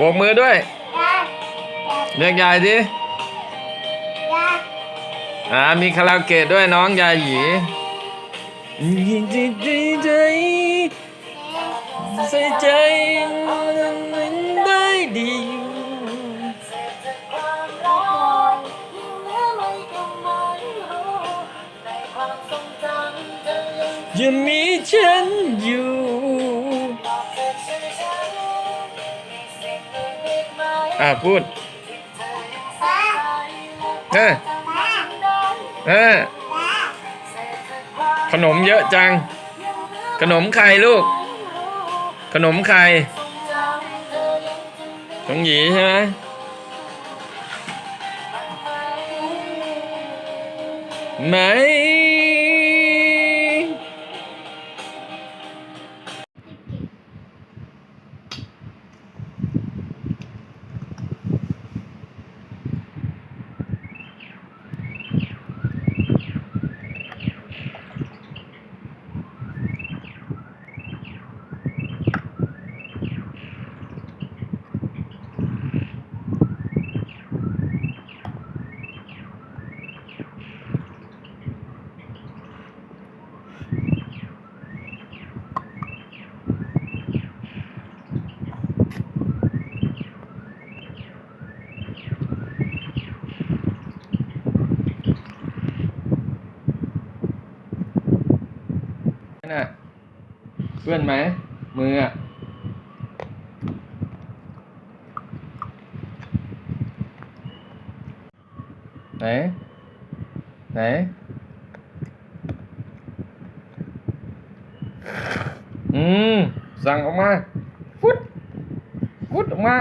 โบกมือด้วย เรียกยายดิอ่ามีคาราโอเกะด้วยน้องยาหยีดีดีใจใส่ใจได้ดียังมีฉันอยู่ อ่าพูดเออเออขนมเยอะจัง ขนมใครลูก ขนมใครของหยีใช่ไหมไหม น่ะเพื่อนไหมมืออะไหนไหนอืมสั่งออกมาฟุดฟุดออกมา